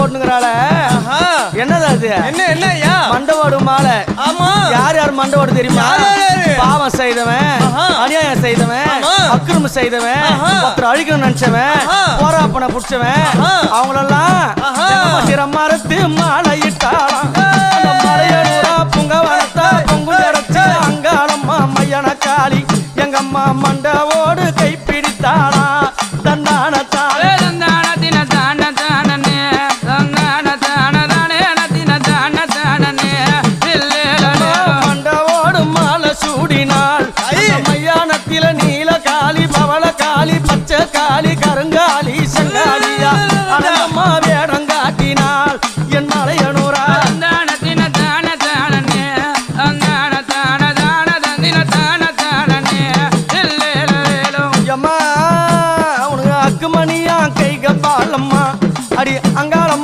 போட்டுங்கிறாள என்னது அது? என்ன என்ன ஐயா? மண்டவோடு மாலை. ஆமா. யார் யார் மண்டவோடு தெரியுமா? பாவம் செய்தவன் அநியாயம் செய்தவன் அக்கிரம செய்தவன் ஒருத்தர் அழிக்கணும்னு நினைச்சவன் போராப்பனை புடிச்சவன் அவங்களெல்லாம் சிரம் மரத்து மாலை இட்டாளாம் புங்க வளர்த்தா பொங்கு அடைச்சா அங்காளம்மா மையன காளி எங்கம்மா மண்டவோடு கைப்பிடித்தாளா தந்தான சூடினாள் மையானத்தில நீல காளி பவள காளி பச்சை காளி கருங்காளி சங்காளியா அடம்மா வேடம் காட்டினாள் என் மலையனூரா. அக்குமணியா கைக பாலம்மா அடி அங்காளம்மா.